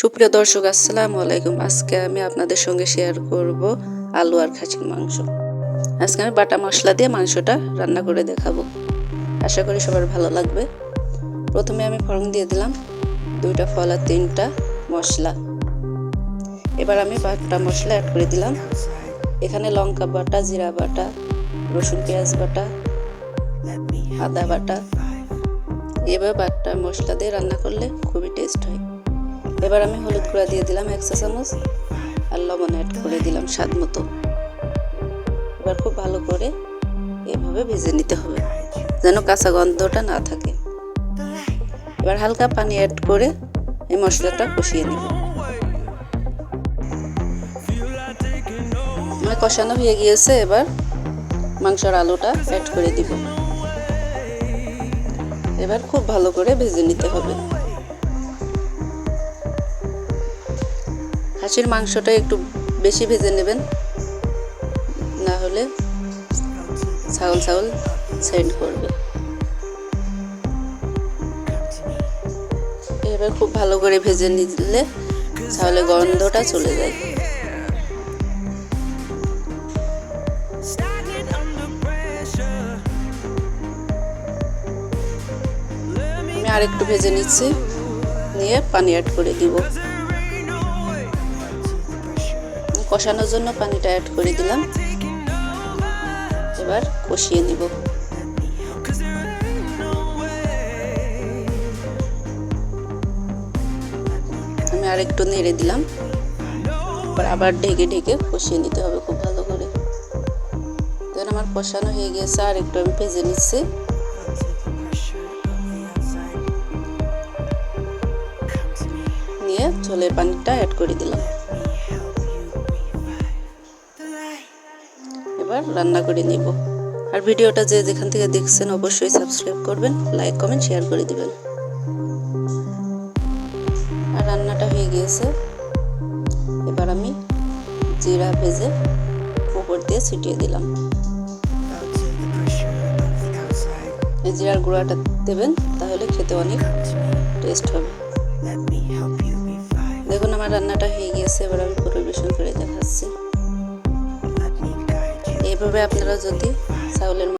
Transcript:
সুপ্রিয় দর্শক, আসসালামু আলাইকুম। আজকে আমি আপনাদের সঙ্গে শেয়ার করব আলু আর খাসির মাংস। আজকে আমি বাটা মশলা দিয়ে মাংসটা রান্না করে দেখাবো। আশা করি সবার ভালো লাগবে। প্রথমে আমি ফড়ং দিয়ে দিলাম দুইটা ফল আর তিনটা মশলা। এবার আমি বাটা মশলা অ্যাড করে দিলাম। এখানে লঙ্কা বাটা, জিরা বাটা, রসুন পেঁয়াজ বাটা, আদা বাটা। এবার বাটা মশলা দিয়ে রান্না করলে খুবই টেস্ট হয়। এবার আমি হলুদ গুঁড়া দিয়ে দিলাম একশো চামচ আর লবণ অ্যাড করে দিলাম স্বাদ মতো। এবার খুব ভালো করে এভাবে ভেজে নিতে হবে, যেন কাঁচা গন্ধটা না থাকে। এবার হালকা পানি অ্যাড করে এই মশলাটা কষিয়ে নিব। আমার কষানো হয়ে গিয়েছে, এবার মাংসর আলুটা অ্যাড করে দিব। এবার খুব ভালো করে ভেজে নিতে হবে। খাসির মাংসটা একটু বেশি ভেজে নেবেন। না হলে ছাগল ছাগল সেন্ড করবে। এবার খুব ভালো করে ভেজে নিলে তাহলে গন্ধটা চলে যায়। আমি আরেকটু ভেজে নিচ্ছি, নিয়ে পানি অ্যাড করে দিব। কষানোর জন্য পানিটা অ্যাড করে দিলাম। এবার কষিয়ে নিব। আমি আরেকটু নেড়ে দিলাম। এবার আবার ঢেকে ঢেকে কষিয়ে নিতে হবে খুব ভালো করে। ধর আমার কষানো হয়ে গেছে আর একটু আমি ভেজে নিচ্ছি। নিয়ে ঝোলের পানিটা অ্যাড করে দিলাম। এবার রান্না করে নিব। আর ভিডিওটা যে যেখান থেকে দেখছেন অবশ্যই সাবস্ক্রাইব করবেন লাইক কমেন্ট শেয়ার করে দিবেন। আর রান্নাটা হয়ে গিয়েছে। এবার আমি জিরা ভেজে উপর দিয়ে ছিটিয়ে দিলাম। জিরার গুঁড়াটা দেবেন, তাহলে খেতে অনেক টেস্ট হবে। দেখুন, আমার রান্নাটা হয়ে গিয়েছে, এবার আমি পরিবেশন করে দেখাচ্ছি। এইভাবে আপনারা যদি চাউলের